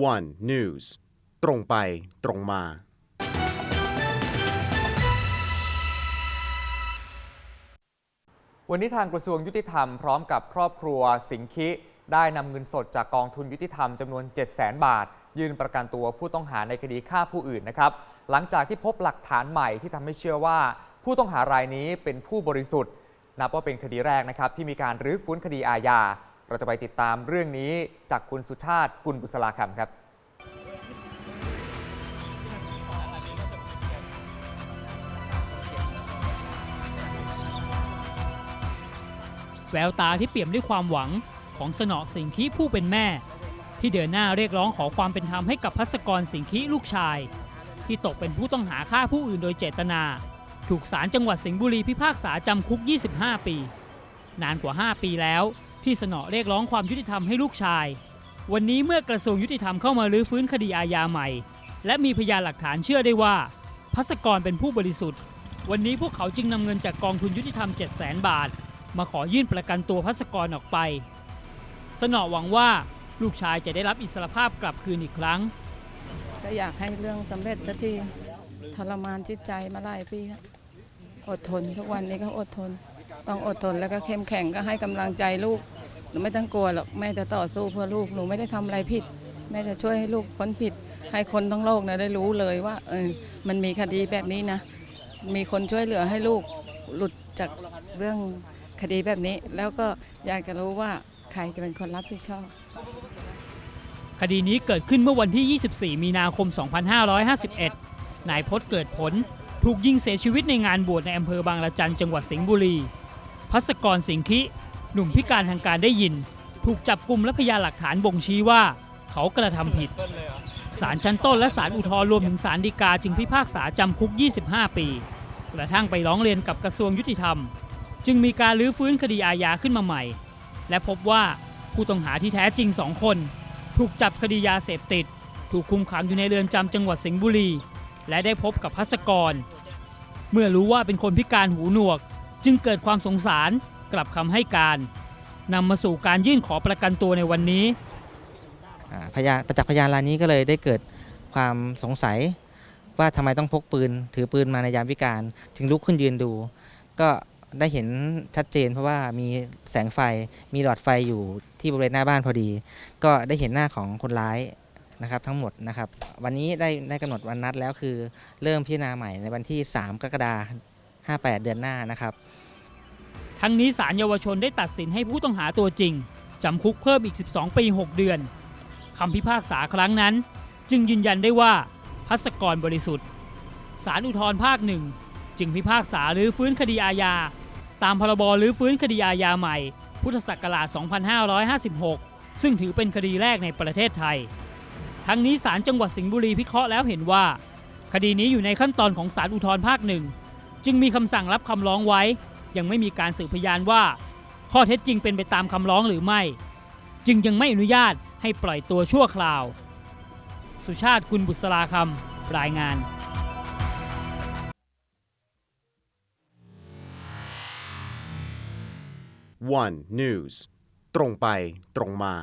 One News ตรงไปตรงมา วันนี้ทางกระทรวงยุติธรรมพร้อมกับครอบครัวสิงคิได้นำเงินสดจากกองทุนยุติธรรมจำนวน 7 0 0 0 0 0 บาท ยื่นประกันตัวผู้ต้องหาในคดีฆ่าผู้อื่นนะครับ หลังจากที่พบหลักฐานใหม่ที่ทำให้เชื่อว่า ผู้ต้องหารายนี้เป็นผู้บริสุทธิ์ นับว่าเป็นคดีแรกนะครับที่มีการรื้อฟื้นคดีอาญา เราจะไปติดตามเรื่องนี้จากคุณสุชาติกุลบุษราคำครับแววตาที่เปี่ยมด้วยความหวังของสนอสิงคิผู้เป็นแม่ ที่เดินหน้าเรียกร้องขอความเป็นธรรมให้กับพัสกรสิงคิลูกชาย ที่ตกเป็นผู้ต้องหาฆ่าผู้อื่นโดยเจตนา ถูกศาลจังหวัดสิงห์บุรีพิพากษาจำคุก 25 ปี นานกว่า 5 ปีแล้ว ที่สนอเรียกร้องความยุติธรรมให้ลูกชาย วันนี้เมื่อกระทรวงยุติธรรมเข้ามารื้อฟื้นคดีอาญาใหม่ และมีพยานหลักฐานเชื่อได้ว่า พัสกรเป็นผู้บริสุทธิ์ วันนี้พวกเขาจึงนำเงินจากกองทุนยุติธรรม 7 0 0 0 0 0 บาท มาขอยื่นประกันตัวพัสกรออกไป สนอหวังว่าลูกชายจะได้รับอิสรภาพกลับคืนอีกครั้ง ก็อยากให้เรื่องสำเร็จสักทีทรมานจิตใจมาหลายปีแล้วอดทนทุกวันนี้ก็อดทน ต้องอดทนแล้วก็เข้มแข็งก็ให้กำลังใจลูกหนูไม่ต้องกลัวหรอกแม่จะต่อสู้เพื่อลูกหนูไม่ได้ทำอะไรผิด แม่จะช่วยให้ลูกพ้นผิด ให้คนทั้งโลกนะได้รู้เลยว่าเออมันมีคดีแบบนี้นะ มีคนช่วยเหลือให้ลูกหลุดจากเรื่องคดีแบบนี้ แล้วก็อยากจะรู้ว่าใครจะเป็นคนรับผิดชอบคดีนี้เกิดขึ้นเมื่อวันที่ 24 มีนาคม 2551 นายพศเกิดผล ถูกยิงเสียชีวิตในงานบวชในอำเภอบางละจันจังหวัดสิงห์บุรี พัสกรสิงคิ หนุ่มพิการทางการได้ยิน ถูกจับกลุ่มและพยานหลักฐานบ่งชี้ว่า เขากระทำผิดศาลชั้นต้นและศาลอุทธรรวมถึงศาลฎีกาจึงพิพากษาจำคุก 25 ปีกระทั่งไปร้องเรียนกับกระทรวงยุติธรรม จึงมีการรื้อฟื้นคดีอาญาขึ้นมาใหม่ และพบว่าผู้ต้องหาที่แท้จริงสองคน ถูกจับคดียาเสพติด ถูกคุมขังอยู่ในเรือนจำจังหวัดสิงห์บุรี และได้พบกับพัสกร เมื่อรู้ว่าเป็นคนพิการหูหนวก จึงเกิดความสงสารกลับคำให้การนำมาสู่การยื่นขอประกันตัวในวันนี้ อ่าพยานประจักษ์พยานรายนี้ก็เลยได้เกิดความสงสัยว่าทำไมต้องพกปืน ถือปืนมาในยามวิการจึงลุกขึ้นยืนดู ก็ได้เห็นชัดเจน เพราะว่ามีแสงไฟมีหลอดไฟอยู่ที่บริเวณหน้าบ้านพอดี ก็ได้เห็นหน้าของคนร้ายนะครับทั้งหมดนะครับ วันนี้ได้ได้กำหนดวันนัดแล้วคือเริ่มพิจารณาใหม่ในวันที่ 3 กรกฎาคม58 เดือนหน้านะครับ ทั้งนี้ศาลเยาวชนได้ตัดสินให้ผู้ต้องหาตัวจริง จำคุกเพิ่มอีก 12 ปี 6 เดือนคำพิพากษาครั้งนั้น จึงยืนยันได้ว่าพัสกรบริสุทธิ์ศาลอุทธรภาคหนึ่งจึงพิพากษาหรือฟื้นคดีอาญา ตามพรบหรือฟื้นคดีอาญาใหม่ พุทธศักราช 2556 ซึ่งถือเป็นคดีแรกในประเทศไทย ทั้งนี้ศาลจังหวัดสิงห์บุรีพิเคราะห์แล้วเห็นว่า คดีนี้อยู่ในขั้นตอนของศาลอุทธรภาคหนึ่งจึงมีคำสั่งรับคำร้องไว้ ยังไม่มีการสืบพยานว่า ข้อเท็จจริงเป็นไปตามคำร้องหรือไม่ จึงยังไม่อนุญาตให้ปล่อยตัวชั่วคราว สุชาติกุลบุษราคำรายงาน One News ตรงไปตรงมา